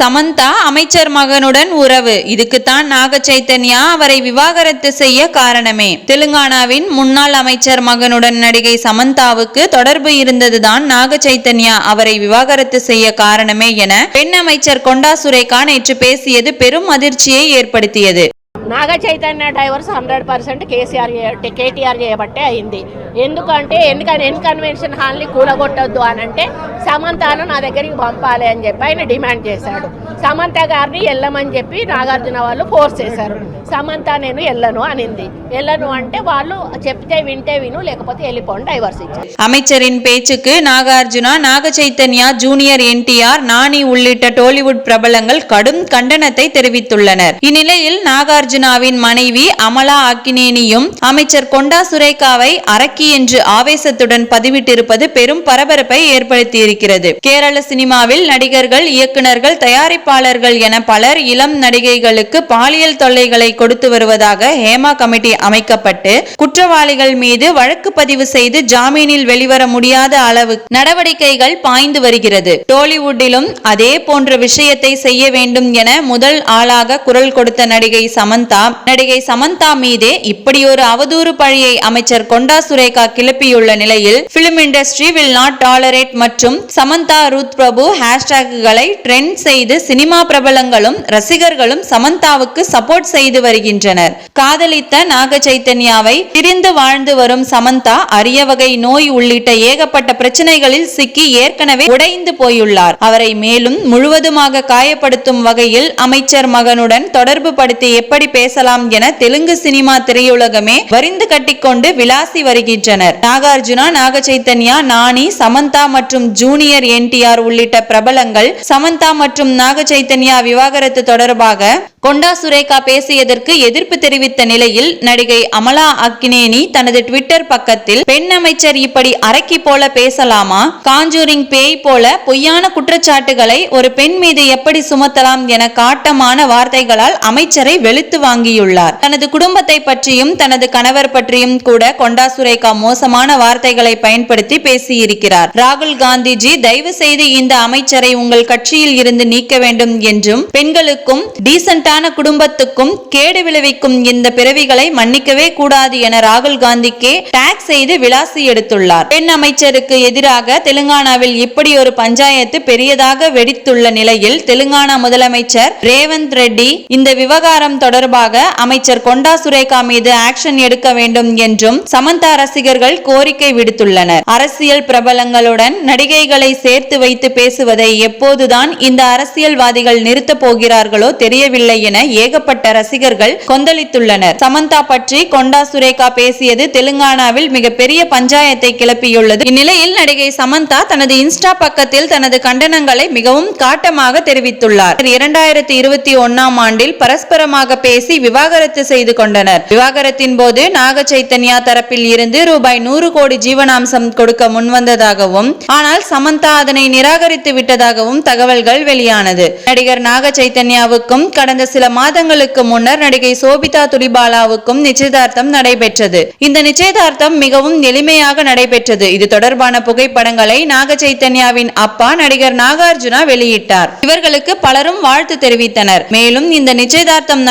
சமந்தா அமைச்சர் மகனுடன் உறவு. இதுக்குத்தான் நாக சைத்தன்யா அவரை விவாகரத்து செய்ய காரணமே. தெலுங்கானாவின் முன்னாள் அமைச்சர் மகனுடன் நடிகை சமந்தாவுக்கு தொடர்பு இருந்ததுதான் நாக சைத்தன்யா அவரை விவாகரத்து செய்ய காரணமே என பெண் அமைச்சர் கொண்டா சுரேகா நேற்று பேசியது பெரும் அதிர்ச்சியை ஏற்படுத்தியது. Naga Chaitanya divorce hundred percent KCR చే- కేటీఆర్ చేయబట్టే అయింది ఎందుకంటే ఎందుకని ఎన్ కన్వెన్షన్ హాల్ని కూలగొట్టొద్దు అని అంటే సమంతను నా దగ్గరికి పంపాలి అని చెప్పి ఆయన డిమాండ్ చేశాడు సమంత గారిని వెళ్ళమని చెప్పి నాగార్జున వాళ్ళు ఫోర్స్ చేశారు సమంత నేను వెళ్ళను అనింది వెళ్ళను అంటే వాళ్ళు చెప్తే వింటే విను లేకపోతే వెళ్ళిపోండి డైవర్స్ ఇచ్చారు அமைச்சரின் பேச்சுக்கு நாகார்ஜுனா நாக சைத்தன்யா ஜூனியர் என்டிஆர் நானி உள்ளிட்ட டோலிவுட் பிரபலங்கள் கடும் கண்டனத்தை தெரிவித்துள்ளனர் இந்நிலையில் நாகார்ஜுனாவின் மனைவி அமலா அக்கினேனியும் அமைச்சர் கொண்டா சுரேகாவை அரக்கி என்று ஆவேசத்துடன் பதிவிட்டிருப்பது பெரும் பரபரப்பை ஏற்படுத்தியிருக்கிறது. கேரள சினிமாவில் நடிகர்கள் இயக்குநர்கள் தயாரிப்பாளர்கள் என பலர் இளம் நடிகைகளுக்கு பாலியல் தொல்லைகளை கொடுத்து வருவதாக ஹேமா கமிட்டி அமைக்கப்பட்டு குற்றவாளிகள் மீது வழக்கு பதிவு செய்து ஜாமீனில் வெளிவர முடியாத அளவு நடவடிக்கைகள் பாய்ந்து வருகிறது. டோலிவுட்டிலும் அதே போன்ற விஷயத்தை செய்ய வேண்டும் என முதல் ஆளாக குரல் கொடுத்த நடிகை சமந்தா நடிகை சமந்தா மீதே இப்படியொரு அவதூறு பழியை அமைச்சர் கொண்டா சுரேகா கிளப்பியுள்ள நிலையில் film industry will not tolerate மற்றும் சமந்தா ரூத் பிரபு ஹேஷ்டேக்குகளை ட்ரெண்ட் செய்து சினிமா பிரபலங்களும் ரசிகர்களும் சமந்தாவுக்கு சப்போர்ட் செய்து வருகின்றனர். காதலித்த நாக சைத்தன்யாவை பிரிந்து வாழ்ந்து வரும் சமந்தா அரிய வகை நோய் உள்ளிட்ட ஏகப்பட்ட பிரச்சனைகளில் சிக்கி ஏற்கனவே உடைந்து போயுள்ளார். அவரை மேலும் முழுவதுமாக காயப்படுத்தும் வகையில் அமைச்சர் மகனுடன் தொடர்பு படுத்தி எப்படி பேசலாம் என தெலுங்கு சினிமா திரையுலகமே வரிந்து கட்டிக்கொண்டு விளாசி வருகின்றனர். நாகார்ஜுனா நாக சைத்தன்யா நானி சமந்தா மற்றும் ஜூனியர் என்டிஆர் உள்ளிட்ட பிரபலங்கள் சமந்தா மற்றும் நாக சைத்தன்யா விவாகரத்து தொடர்பாக கொண்டா சுரேகா பேசியதற்கு எதிர்ப்பு தெரிவித்த நிலையில் நடிகை அமலா அக்கினேனி தனது ட்விட்டர் பக்கத்தில் பெண் அமைச்சர் இப்படி அரக்கி போல பேசலாமா? காஞ்சூரிங் பேய் போல பொய்யான குற்றச்சாட்டுகளை ஒரு பெண் மீது எப்படி சுமத்தலாம் என காட்டமான வார்த்தைகளால் அமைச்சரை வெளுத்து வாங்கியுள்ளார். தனது குடும்பத்தை பற்றியும் தனது கணவர் பற்றியும் கூட கொண்டா சுரேகா மோசமான வார்த்தைகளை பயன்படுத்தி பேசியிருக்கிறார். ராகுல் காந்திஜி தயவு செய்து இந்த அமைச்சரை உங்கள் கட்சியில் இருந்து நீக்க வேண்டும் என்றும் பெண்களுக்கும் டீசென்டான குடும்பத்துக்கும் கேடு விளைவிக்கும் இந்த பிறவிகளை மன்னிக்கவே கூடாது என ராகுல் காந்திக்கே டேக் செய்து விளாசி எடுத்துள்ளார். பெண் அமைச்சருக்கு எதிராக தெலுங்கானாவில் இப்படி ஒரு பஞ்சாயத்து பெரியதாக வெடித்துள்ள நிலையில் தெலுங்கானா முதலமைச்சர் ரேவந்த் ரெட்டி இந்த விவகாரம் தொடர்பாக அமைச்சர் கொண்டா சுரேகா மீது ஆக்ஷன் எடுக்க வேண்டும் என்றும் சமந்தா ரசிகர்கள் கோரிக்கை விடுத்துள்ளனர். அரசியல் பிரபலங்களுடன் நடிகைகளை சேர்த்து வைத்து பேசுவதை எப்போதுதான் இந்த அரசியல்வாதிகள் நிறுத்தப் போகிறார்களோ தெரியவில்லை என ஏகப்பட்ட ரசிகர்கள் கொந்தளித்துள்ளனர். சமந்தா பற்றி கொண்டா சுரேகா பேசியது தெலுங்கானாவில் மிகப்பெரிய பஞ்சாயத்தை கிளப்பியுள்ளது. இந்நிலையில் நடிகை சமந்தா தனது இன்ஸ்டா பக்கத்தில் தனது கண்டனங்களை மிகவும் காட்டமாக தெரிவித்துள்ளார். இரண்டாயிரத்தி இருபத்தி ஒன்னாம் ஆண்டில் பரஸ்பரமாக பேசி விவாகரத்து செய்து கொண்டனர். விவாகரத்தின் போது நாக சைத்தன்யா தரப்பில் இருந்து ரூபாய் நூறு கோடி ஜீவனாம்சம் கொடுக்க முன்வந்ததாகவும் ஆனால் சமந்தா அதனை நிராகரித்து விட்டதாகவும் தகவல்கள் வெளியானது. நடிகர் நாக சைத்தன்யாவுக்கும் கடந்த சில மாதங்களுக்கு முன்னர் நடிகை சோபிதா துலிபாலாவுக்கும் நிச்சயதார்த்தம் நடைபெற்றது. இந்த நிச்சயதார்த்தம் மிகவும் எளிமையாக நடைபெற்றது. இது தொடர்பான புகைப்படங்களை நாக சைத்தன்யாவின் அப்பா நடிகர் நாகார்ஜுனா வெளியிட்டார். இவர்களுக்கு பலரும் வாழ்த்து தெரிவித்தனர். மேலும் இந்த நிச்சயதார்த்தம்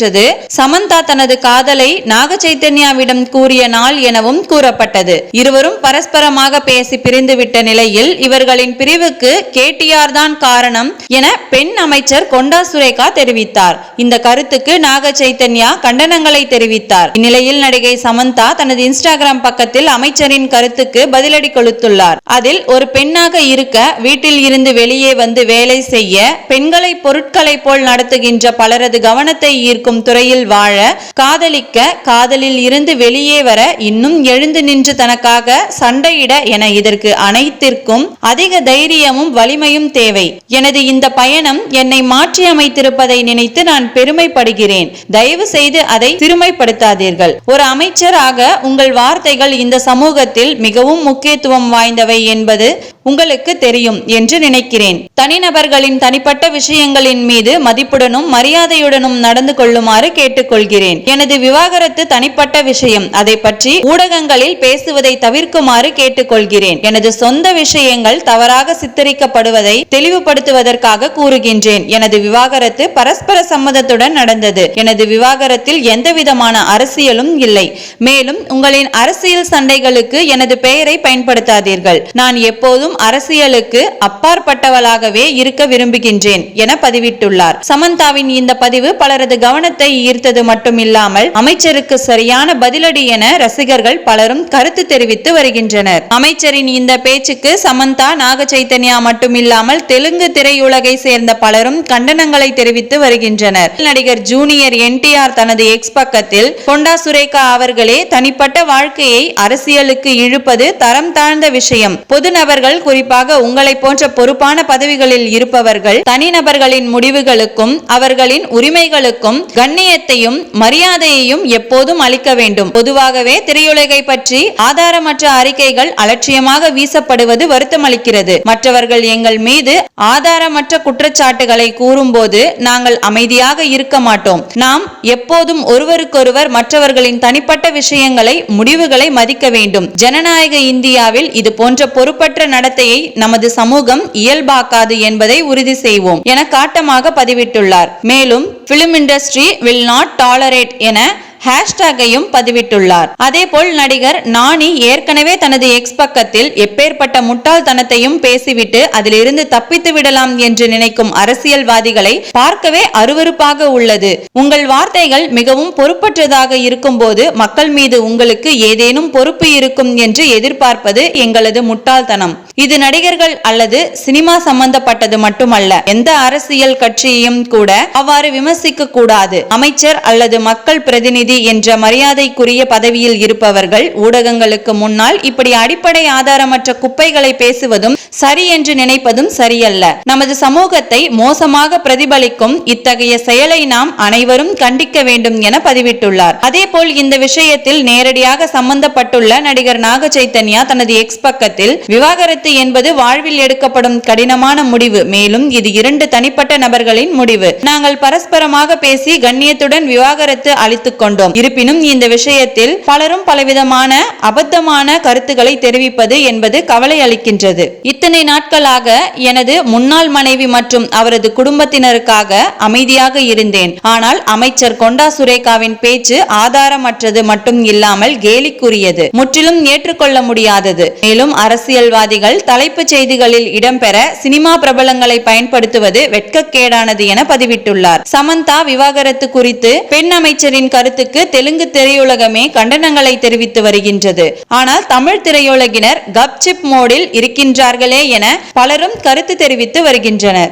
பெற்றது சமந்தா தனது காதலை நாக சைத்தன்யாவிடம் கூறிய நாள் எனவும் கூறப்பட்டது. இருவரும் பரஸ்பரமாக பேசி பிரிந்துவிட்ட நிலையில் இவர்களின் பிரிவுக்கு கேடிஆர் தான் காரணம் என பெண் அமைச்சர் கொண்டா சுரேகா தெரிவித்தார். இந்த கருத்துக்கு நாக சைத்தன்யா கண்டனங்களை தெரிவித்தார். இந்நிலையில் நடிகை சமந்தா தனது இன்ஸ்டாகிராம் பக்கத்தில் அமைச்சரின் கருத்துக்கு பதிலடி கொடுத்துள்ளார். அதில் ஒரு பெண்ணாக இருக்க வீட்டில் இருந்து வெளியே வந்து வேலை செய்ய பெண்களை பொருட்களை போல் நடத்துகின்ற பலரது கவனத்தை ஈர்க்கும் இருக்கும் துறையில் வாழ காதலிக்க காதலில் இருந்து வெளியே வர இன்னும் எழுந்து நின்று தனக்காக சண்டையிட என இதற்கு அனைத்திற்கும் அதிக தைரியமும் வலிமையும் தேவை. எனது இந்த பயணம் என்னை மாற்றி அமைத்திருப்பதை நினைத்து நான் பெருமைப்படுகிறேன். தயவு செய்து அதை சிறுமைப்படுத்தாதீர்கள் ஒரு அமைச்சராக உங்கள் வார்த்தைகள் இந்த சமூகத்தில் மிகவும் முக்கியத்துவம் வாய்ந்தவை என்பது உங்களுக்கு தெரியும் என்று நினைக்கிறேன். தனிநபர்களின் தனிப்பட்ட விஷயங்களின் மீது மதிப்புடனும் மரியாதையுடனும் நடந்து கொள்ளும் கொள்ளுமாறு கேட்டுக்கொள்கிறேன். எனது விவாகரத்து தனிப்பட்ட விஷயம். அதை பற்றி ஊடகங்களில் பேசுவதை தவிர்க்குமாறு கேட்டுக்கொள்கிறேன். எனது சொந்த விஷயங்கள் தவறாக சித்தரிக்கப்படுவதை தெளிவுபடுத்துவதற்காக கூறுகின்றேன். எனது விவாகரத்து பரஸ்பர சம்மதத்துடன் நடந்தது. எனது விவாகரத்தில் எந்தவிதமான அரசியலும் இல்லை. மேலும் உங்களின் அரசியல் சண்டைகளுக்கு எனது பெயரை பயன்படுத்தாதீர்கள். நான் எப்போதும் அரசியலுக்கு அப்பாற்பட்டவளாகவே இருக்க விரும்புகின்றேன் என பதிவிட்டுள்ளார். சமந்தாவின் இந்த பதிவு பலரது கவன கவனத்தை ஈர்த்தது மட்டுமில்லாமல் அமைச்சருக்கு சரியான பதிலடி என ரசிகர்கள் பலரும் கருத்து தெரிவித்து வருகின்றனர். அமைச்சரின் இந்த பேச்சுக்கு சமந்தா நாக சைத்தன்யா மட்டுமில்லாமல் தெலுங்கு திரையுலகை சேர்ந்த பலரும் கண்டனங்களை தெரிவித்து வருகின்றனர். நடிகர் ஜூனியர் என்டிஆர் தனது எக்ஸ் பக்கத்தில் கொண்டா சுரேகா அவர்களே தனிப்பட்ட வாழ்க்கையை அரசியலுக்கு இழுப்பது தரம் தாழ்ந்த விஷயம். பொது நபர்கள் குறிப்பாக உங்களை போன்ற பொறுப்பான பதவிகளில் இருப்பவர்கள் தனிநபர்களின் முடிவுகளுக்கும் அவர்களின் உரிமைகளுக்கும் கண்ணியத்தையும் மரியாதையையும் எப்போதும் அளிக்க வேண்டும். பொதுவாகவே திரையுலகை பற்றி ஆதாரமற்ற அறிக்கைகள் அலட்சியமாக வீசப்படுவது வருத்தமளிக்கிறது. மற்றவர்கள் எங்கள் மீது ஆதாரமற்ற குற்றச்சாட்டுகளை கூறும்போது நாங்கள் அமைதியாக இருக்க மாட்டோம். நாம் எப்போதும் ஒருவருக்கொருவர் மற்றவர்களின் தனிப்பட்ட விஷயங்களை முடிவுகளை மதிக்க வேண்டும். ஜனநாயக இந்தியாவில் இது போன்ற பொறுப்பற்ற நடத்தையை நமது சமூகம் இயல்பாக்காது என்பதை உறுதி செய்வோம் என காட்டமாக பதிவிட்டுள்ளார். மேலும் film industry will not tolerate என ஹேஷ்டேகையும் பதிவிட்டுள்ளார். அதேபோல் நடிகர் நானி ஏற்கனவே தனது எக்ஸ் பக்கத்தில் எப்பேற்பட்ட முட்டாள்தனத்தையும் பேசிவிட்டு அதிலிருந்து தப்பித்து விடலாம் என்று நினைக்கும் அரசியல்வாதிகளை பார்க்கவே அருவருப்பாக உள்ளது. உங்கள் வார்த்தைகள் மிகவும் பொறுப்பற்றதாக இருக்கும் போது மக்கள் மீது உங்களுக்கு ஏதேனும் பொறுப்பு இருக்கும் என்று எதிர்பார்ப்பது எங்களது முட்டாள்தனம். இது நடிகர்கள் அல்லது சினிமா சம்பந்தப்பட்டது மட்டுமல்ல எந்த அரசியல் கட்சியையும் கூட அவ்வாறு விமர்சிக்க கூடாது அமைச்சர் அல்லது மக்கள் பிரதிநிதி பிரதிநிதி என்ற மரியாதைக்குரிய பதவியில் இருப்பவர்கள் ஊடகங்களுக்கு முன்னால் இப்படி அடிப்படை ஆதாரமற்ற குப்பைகளை பேசுவதும் சரி என்று நினைப்பதும் சரியல்ல. நமது சமூகத்தை மோசமாக பிரதிபலிக்கும் இத்தகைய செயலை நாம் அனைவரும் கண்டிக்க வேண்டும் என பதிவிட்டுள்ளார். அதேபோல் இந்த விஷயத்தில் நேரடியாக சம்பந்தப்பட்டுள்ள நடிகர் நாக சைத்தன்யா தனது எக்ஸ் பக்கத்தில் விவாகரத்து என்பது வாழ்வில் எடுக்கப்படும் கடினமான முடிவு. மேலும் இது இரண்டு தனிப்பட்ட நபர்களின் முடிவு. நாங்கள் பரஸ்பரமாக பேசி கண்ணியத்துடன் விவாகரத்து அளித்துக் கொண்டோம். இருப்பினும் இந்த விஷயத்தில் பலரும் பலவிதமான அபத்தமான கருத்துக்களை தெரிவிப்பது என்பது கவலை அளிக்கின்றது. இத்தனை நாட்களாக எனது முன்னாள் மனைவி மற்றும் அவரது குடும்பத்தினருக்காக அமைதியாக இருந்தேன். ஆனால் அமைச்சர் கொண்டா சுரேகாவின் பேச்சு ஆதாரமற்றது மட்டும் இல்லாமல் கேலிக்குரியது. முற்றிலும் ஏற்றுக்கொள்ள முடியாதது. மேலும் அரசியல்வாதிகள் தலைப்புச் செய்திகளில் இடம்பெற சினிமா பிரபலங்களை பயன்படுத்துவது வெட்கக்கேடானது என பதிவிட்டுள்ளார். சமந்தா விவாகரத்து குறித்து பெண் அமைச்சரின் கருத்துக்கு தெலுங்கு திரையுலகமே கண்டனங்களை தெரிவித்து வருகின்றது. ஆனால் தமிழ் திரையுலகினர் கப்சிப் மோடில் இருக்கின்றார்களே என பலரும் கருத்து தெரிவித்து வருகின்றனர்.